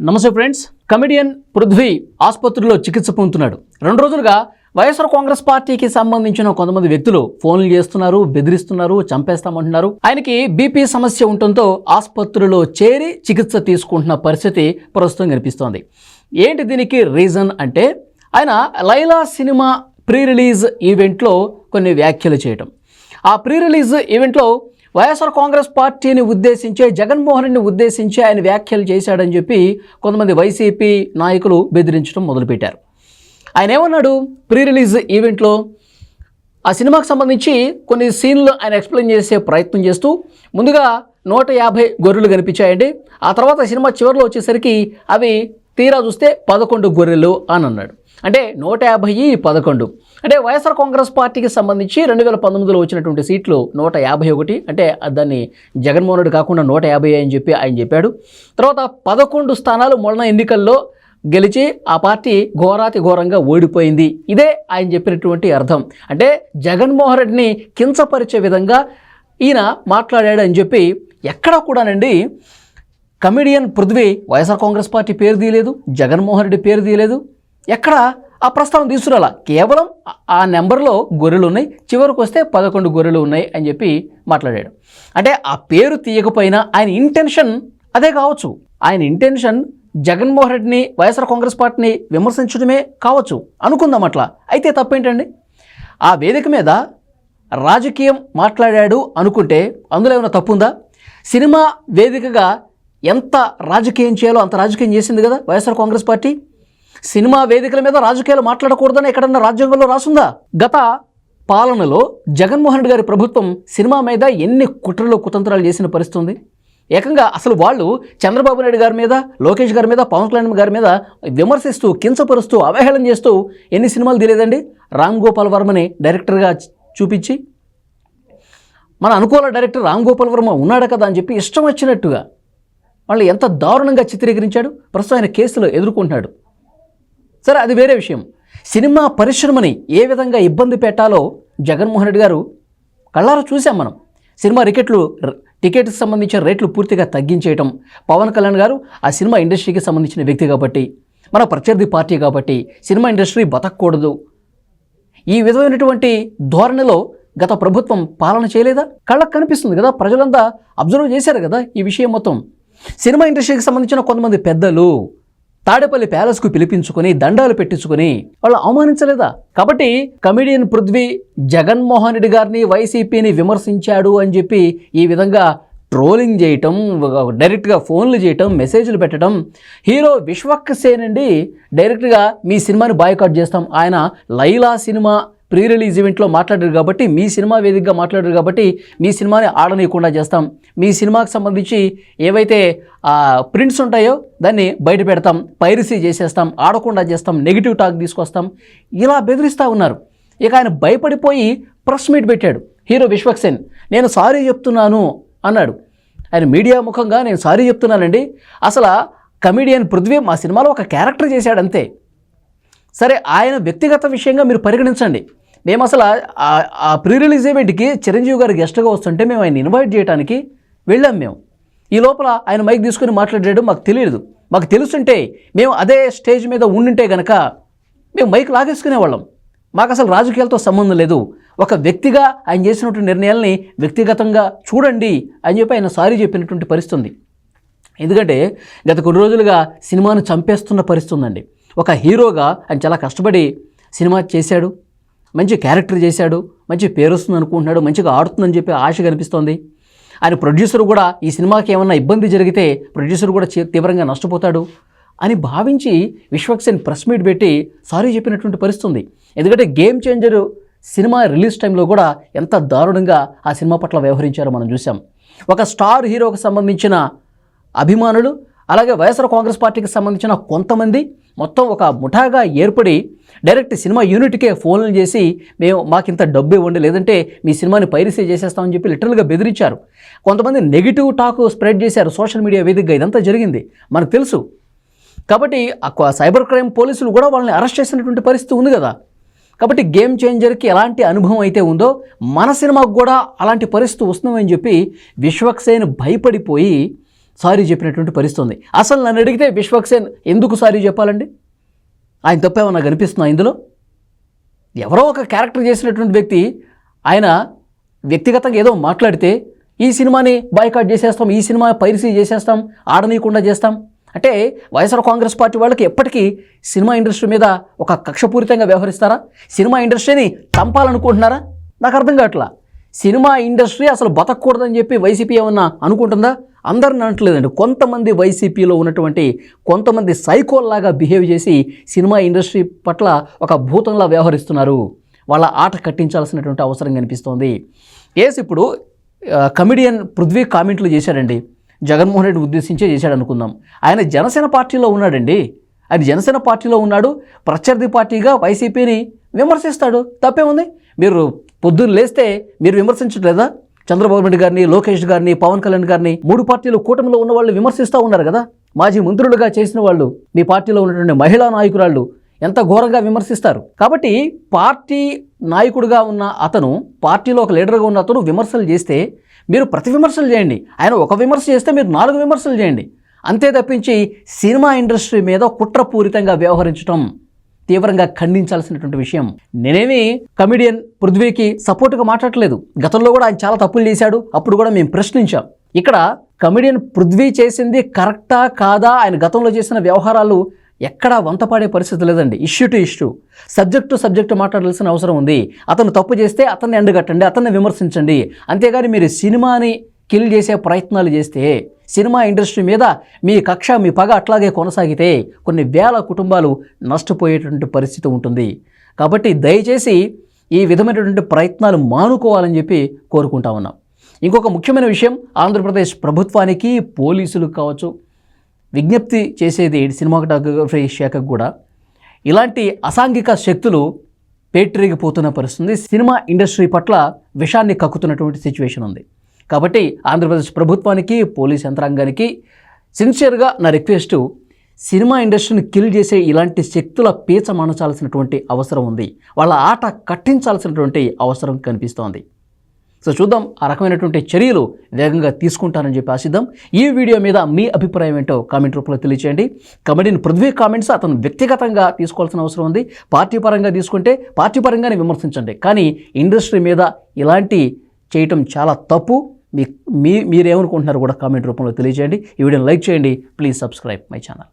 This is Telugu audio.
నమస్తే ఫ్రెండ్స్. కమెడియన్ పృథ్వీ ఆసుపత్రిలో చికిత్స పొందుతున్నాడు. రెండు రోజులుగా వైఎస్ఆర్ కాంగ్రెస్ పార్టీకి సంబంధించిన కొంతమంది వ్యక్తులు ఫోన్లు చేస్తున్నారు బెదిరిస్తున్నారు చంపేస్తామంటున్నారు. ఆయనకి బీపీ సమస్య ఉండటంతో ఆసుపత్రిలో చేరి చికిత్స తీసుకుంటున్న పరిస్థితి ప్రస్తుతం కనిపిస్తోంది. ఏంటి దీనికి రీజన్ అంటే ఆయన లైలా సినిమా ప్రీ రిలీజ్ ఈవెంట్లో కొన్ని వ్యాఖ్యలు చేయటం. ఆ ప్రీ రిలీజ్ ఈవెంట్లో వైఎస్ఆర్ కాంగ్రెస్ పార్టీని ఉద్దేశించి జగన్మోహన్ రెడ్డిని ఉద్దేశించి ఆయన వ్యాఖ్యలు చేశాడని చెప్పి కొంతమంది వైసీపీ నాయకులు బెదిరించడం మొదలుపెట్టారు. ఆయన ఏమన్నాడు? ప్రీ రిలీజ్ ఈవెంట్లో ఆ సినిమాకు సంబంధించి కొన్ని సీన్లు ఆయన ఎక్స్ప్లెయిన్ చేసే ప్రయత్నం చేస్తూ ముందుగా నూట యాభై గొర్రెలు కనిపించాయండి. ఆ తర్వాత సినిమా చివరిలో వచ్చేసరికి అవి తీరా చూస్తే పదకొండు గొర్రెలు అని అన్నాడు. అంటే నూట యాభై పదకొండు. అంటే వైఎస్ఆర్ కాంగ్రెస్ పార్టీకి సంబంధించి రెండు వేల పంతొమ్మిదిలో వచ్చినటువంటి సీట్లు నూట యాభై ఒకటి. అంటే దాన్ని జగన్మోహన్ రెడ్డి కాకుండా నూట యాభై అని చెప్పి ఆయన చెప్పాడు. తర్వాత పదకొండు స్థానాలు మొన్న ఎన్నికల్లో గెలిచి ఆ పార్టీ ఘోరాతి ఘోరంగా ఓడిపోయింది. ఇదే ఆయన చెప్పినటువంటి అర్థం. అంటే జగన్మోహన్ రెడ్డిని కించపరిచే విధంగా ఈయన మాట్లాడాడు అని చెప్పి ఎక్కడా కూడానండి comedian Prithvi YSR Congress party పేరు తీయలేదు జగన్మోహన్ రెడ్డి పేరు తీయలేదు. ఎక్కడ ఆ ప్రస్తావన తీసుకురాల? కేవలం ఆ- ఆ నెంబర్లో గొర్రెలు ఉన్నాయి చివరికి వస్తే పదకొండు గొర్రెలు ఉన్నాయి అని చెప్పి మాట్లాడాడు. అంటే ఆ పేరు తీయకపోయినా ఆయన ఇంటెన్షన్ అదే కావచ్చు. ఆయన ఇంటెన్షన్ జగన్మోహన్ రెడ్డిని వైఎస్ఆర్ కాంగ్రెస్ పార్టీని విమర్శించడమే కావచ్చు. అనుకుందాం అట్లా. అయితే తప్పేంటండి? ఆ వేదిక మీద రాజకీయం మాట్లాడాడు అనుకుంటే అందులో ఏమైనా తప్పుందా? సినిమా వేదికగా ఎంత రాజకీయం చేయాలో అంత రాజకీయం చేసింది కదా వైఎస్ఆర్ కాంగ్రెస్ పార్టీ? సినిమా వేదికల మీద రాజకీయాలు మాట్లాడకూడదని ఎక్కడన్నా రాజ్యాంగంలో రాసుందా? గత పాలనలో జగన్మోహన్ రెడ్డి గారి ప్రభుత్వం సినిమా మీద ఎన్ని కుట్రలు కుతంత్రాలు చేసిన పరిస్థితి ఉంది ఏకంగా అసలు వాళ్ళు చంద్రబాబు నాయుడు గారి మీద లోకేష్ గారి మీద పవన్ కళ్యాణ్ గారి మీద విమర్శిస్తూ కించపరుస్తూ అవహేళన చేస్తూ ఎన్ని సినిమాలు తెలియదండి రామ్ గోపాల్ వర్మని డైరెక్టర్గా చూపించి మన అనుకూల డైరెక్టర్ రామ్ గోపాల్ వర్మ ఉన్నాడు కదా అని చెప్పి ఇష్టం వచ్చినట్టుగా వాళ్ళు ఎంత దారుణంగా చిత్రీకరించాడు? ప్రస్తుతం ఆయన కేసులో ఎదుర్కొంటున్నాడు. సరే అది వేరే విషయం. సినిమా పరిశ్రమని ఏ విధంగా ఇబ్బంది పెట్టాలో జగన్మోహన్ రెడ్డి గారు కళ్ళారా చూసాం మనం. సినిమా టికెట్లు టికెట్కి సంబంధించిన రేట్లు పూర్తిగా తగ్గించేయటం పవన్ కళ్యాణ్ గారు ఆ సినిమా ఇండస్ట్రీకి సంబంధించిన వ్యక్తి కాబట్టి మన ప్రత్యర్థి పార్టీ కాబట్టి సినిమా ఇండస్ట్రీ బతకూడదు ఈ విధమైనటువంటి ధోరణిలో గత ప్రభుత్వం పాలన చేయలేదా? కళ్ళకు కనిపిస్తుంది కదా ప్రజలంతా అబ్జర్వ్ చేశారు కదా ఈ విషయం మొత్తం. సినిమా ఇండస్ట్రీకి సంబంధించిన కొంతమంది పెద్దలు తాడేపల్లి ప్యాలెస్కు పిలిపించుకొని దండాలు పెట్టించుకొని వాళ్ళు అవమానించలేదా? కాబట్టి కమిడియన్ పృథ్వీ జగన్మోహన్ రెడ్డి గారిని వైసీపీని విమర్శించాడు అని చెప్పి ఈ విధంగా ట్రోలింగ్ చేయటం డైరెక్ట్గా ఫోన్లు చేయటం మెసేజ్లు పెట్టడం హీరో విశ్వక్ సేన్ అండి డైరెక్ట్గా మీ సినిమాని బాయ్కాట్ చేస్తాం. ఆయన లైలా సినిమా ప్రీ రిలీజ్ ఈవెంట్లో మాట్లాడారు కాబట్టి మీ సినిమా వేదికగా మాట్లాడారు కాబట్టి మీ సినిమాని ఆడనీయకుండా చేస్తాం. మీ సినిమాకి సంబంధించి ఏవైతే ప్రింట్స్ ఉంటాయో దాన్ని బయట పెడతాం. పైరసీ చేసేస్తాం. ఆడకుండా చేస్తాం. నెగిటివ్ టాక్ తీసుకొస్తాం. ఇలా బెదిరిస్తూ ఉన్నారు. ఇక ఆయన భయపడిపోయి ప్రెస్ మీట్ పెట్టాడు. హీరో విశ్వక్సేన్ నేను సారీ చెప్తున్నాను అన్నాడు. ఆయన మీడియా ముఖంగా నేను సారీ చెప్తున్నానండి. అసలు కమిడియన్ పృథ్వీ మా సినిమాలో ఒక క్యారెక్టర్ చేశాడంతే సరే ఆయన వ్యక్తిగత విషయంగా మీరు పరిగణించండి. మేము అసలు ఆ- ఆ ప్రీ రిలీజ్ ఈవెంట్కి చిరంజీవి గారు గెస్ట్గా వస్తుంటే మేము ఆయన ఇన్వైట్ చేయడానికి వెళ్ళాం మేము. ఈ లోపల ఆయన మైక్ తీసుకుని మాట్లాడాడు మాకు తెలియదు మాకు తెలుసుంటే మేము అదే స్టేజ్ మీద ఉండింటే గనక మేము మైక్ లాగేసుకునేవాళ్ళం మాకు అసలు రాజకీయాలతో సంబంధం లేదు. ఒక వ్యక్తిగా ఆయన చేసినటువంటి నిర్ణయాల్ని వ్యక్తిగతంగా చూడండి అని చెప్పి ఆయన సారీ చెప్పినటువంటి పరిస్థితి ఉంది. ఎందుకంటే గత కొన్ని రోజులుగా సినిమాను చంపేస్తున్న పరిస్థితి ఉందండి. ఒక హీరోగా ఆయన చాలా కష్టపడి సినిమా చేశాడు. మంచి క్యారెక్టర్ చేశాడు. మంచి పేరు వస్తుంది అనుకుంటున్నాడు. మంచిగా ఆడుతుందని చెప్పి ఆశ కనిపిస్తోంది. ఆయన ప్రొడ్యూసర్ కూడా ఈ సినిమాకి ఏమన్నా ఇబ్బంది జరిగితే ప్రొడ్యూసర్ కూడా తీవ్రంగా నష్టపోతాడు అని భావించి విశ్వక్సేన్ ప్రెస్ మీట్ పెట్టి సారీ చెప్పినటువంటి పరిస్థితుంది. ఎందుకంటే గేమ్ చేంజర్ సినిమా రిలీజ్ టైంలో కూడా ఎంత దారుణంగా ఆ సినిమా పట్ల వ్యవహరించారో మనం చూసాం ఒక స్టార్ హీరోకి సంబంధించిన అభిమానులు అలాగే వైఎస్ఆర్ కాంగ్రెస్ పార్టీకి సంబంధించిన కొంతమంది మొత్తం ఒక ముఠాగా ఏర్పడి డైరెక్ట్ సినిమా యూనిట్కే ఫోన్లు చేసి మేము మాకు ఇంత డబ్బు ఇవ్వండి లేదంటే మీ సినిమాని పైరసీ చేసేస్తామని చెప్పి లిటరల్గా బెదిరించారు. కొంతమంది నెగిటివ్ టాక్ స్ప్రెడ్ చేశారు సోషల్ మీడియా వేదికగా. ఇదంతా జరిగింది. మనకు తెలుసు. కాబట్టి ఆ సైబర్ క్రైమ్ పోలీసులు కూడా వాళ్ళని అరెస్ట్ చేసినటువంటి పరిస్థితి ఉంది కదా. కాబట్టి గేమ్ చేంజర్కి ఎలాంటి అనుభవం అయితే ఉందో మన సినిమాకు కూడా అలాంటి పరిస్థితి వస్తుందని చెప్పి విశ్వక్సేన్ భయపడిపోయి సారీ చెప్పినటువంటి పరిస్థితి ఉంది. అసలు నన్ను అడిగితే విశ్వక్సేన్ ఎందుకు సారీ చెప్పాలండి? ఆయన తప్పేమన్నా కనిపిస్తుందా ఇందులో? ఎవరో ఒక క్యారెక్టర్ చేసినటువంటి వ్యక్తి ఆయన వ్యక్తిగతంగా ఏదో మాట్లాడితే ఈ సినిమాని బాయ్కాట్ చేసేస్తాం ఈ సినిమా పైరసీ చేసేస్తాం ఆడనీయకుండా చేస్తాం. అంటే వైఎస్ఆర్ కాంగ్రెస్ పార్టీ వాళ్ళకి ఎప్పటికీ సినిమా ఇండస్ట్రీ మీద ఒక కక్షపూరితంగా వ్యవహరిస్తారా? సినిమా ఇండస్ట్రీని చంపాలనుకుంటున్నారా? నాకు అర్థం కావట్లా. సినిమా ఇండస్ట్రీ అసలు బతకూడదని చెప్పి వైసీపీ ఏమన్నా అనుకుంటుందా? అందరిని అనట్లేదండి. కొంతమంది వైసీపీలో ఉన్నటువంటి కొంతమంది సైకోల్లాగా బిహేవ్ చేసి సినిమా ఇండస్ట్రీ పట్ల ఒక భూతంలా వ్యవహరిస్తున్నారు. వాళ్ళ ఆట కట్టించాల్సినటువంటి అవసరం కనిపిస్తోంది. ఏస్ ఇప్పుడు కమిడియన్ పృథ్వీ కామెంట్లు చేశాడండి. జగన్మోహన్ రెడ్డి ఉద్దేశించే చేశాడు అనుకుందాం ఆయన జనసేన పార్టీలో ఉన్నాడండి. ఆయన జనసేన పార్టీలో ఉన్నాడు. ప్రత్యర్థి పార్టీగా వైసీపీని విమర్శిస్తాడు. తప్పేముంది? మీరు పొద్దున్న లేస్తే మీరు విమర్శించట్లేదా? చంద్రబాబు నాయుడు గారిని లోకేష్ గారిని పవన్ కళ్యాణ్ గారిని మూడు పార్టీలు కూటమిలో ఉన్న వాళ్ళు విమర్శిస్తూ ఉన్నారు కదా? మాజీ మంత్రులుగా చేసిన వాళ్ళు మీ పార్టీలో ఉన్నటువంటి మహిళా నాయకురాళ్ళు ఎంత ఘోరంగా విమర్శిస్తారు? కాబట్టి పార్టీ నాయకుడిగా ఉన్న అతను పార్టీలో ఒక లీడర్గా ఉన్న అతను విమర్శలు చేస్తే మీరు ప్రతి విమర్శలు చేయండి. ఆయన ఒక విమర్శ చేస్తే మీరు నాలుగు విమర్శలు చేయండి. అంతే తప్పించి సినిమా ఇండస్ట్రీ మీద కుట్రపూరితంగా వ్యవహరించడం తీవ్రంగా ఖండించాల్సినటువంటి విషయం. నేనేమి కమిడియన్ పృథ్వీకి సపోర్ట్గా మాట్లాడలేదు గతంలో కూడా ఆయన చాలా తప్పులు చేశాడు. అప్పుడు కూడా మేము ప్రశ్నించాం. ఇక్కడ కమిడియన్ పృథ్వీ చేసింది కరెక్టా కాదా? ఆయన గతంలో చేసిన వ్యవహారాలు ఎక్కడా వంతపాడే పరిస్థితి లేదండి. Issue to issue subject to subject మాట్లాడాల్సిన అవసరం ఉంది. అతను తప్పు చేస్తే అతన్ని ఎండగట్టండి అతన్ని విమర్శించండి. అంతేగాని మీరు సినిమాని కిల్ చేసే ప్రయత్నాలు చేస్తే సినిమా ఇండస్ట్రీ మీద మీ కక్ష మీ పగ అట్లాగే కొనసాగితే కొన్ని వేల కుటుంబాలు నష్టపోయేటువంటి పరిస్థితి ఉంటుంది. కాబట్టి దయచేసి ఈ విధమైనటువంటి ప్రయత్నాలు మానుకోవాలని చెప్పి కోరుకుంటా ఉన్నాం. ఇంకొక ముఖ్యమైన విషయం ఆంధ్రప్రదేశ్ ప్రభుత్వానికి పోలీసులకు కావచ్చు. విజ్ఞప్తి చేసేది సినిమాటోగ్రఫీ శాఖకు కూడా. ఇలాంటి అసాంఘిక శక్తులు పేటరిగిపోతున్న పరిస్థితి సినిమా ఇండస్ట్రీ పట్ల విషాన్ని కక్కుతున్నటువంటి సిచ్యువేషన్ ఉంది. కాబట్టి ఆంధ్రప్రదేశ్ ప్రభుత్వానికి పోలీస్ యంత్రాంగానికి సిన్సియర్గా నా రిక్వెస్ట్ సినిమా ఇండస్ట్రీని కిల్ చేసే ఇలాంటి శక్తుల పీచ మనచాల్సినటువంటి అవసరం ఉంది. వాళ్ళ ఆట కట్టించాల్సినటువంటి అవసరం కనిపిస్తోంది. సో చూద్దాం ఆ రకమైనటువంటి చర్యలు వేగంగా తీసుకుంటారని చెప్పి ఆశిద్దాం. ఈ వీడియో మీద మీ అభిప్రాయం ఏంటో కామెంట్ రూపంలో తెలియచేయండి. కమెడీని పృథ్వీ కామెంట్స్ అతను వ్యక్తిగతంగా తీసుకోవాల్సిన అవసరం ఉంది. పార్టీ పరంగా తీసుకుంటే పార్టీ పరంగానే విమర్శించండి. కానీ ఇండస్ట్రీ మీద ఇలాంటి చేయటం చాలా తప్పు. మీ మీరేమనుకుంటున్నారో కూడా కామెంట్ రూపంలో తెలియజేయండి ఈ వీడియోని లైక్ చేయండి. Please subscribe my channel.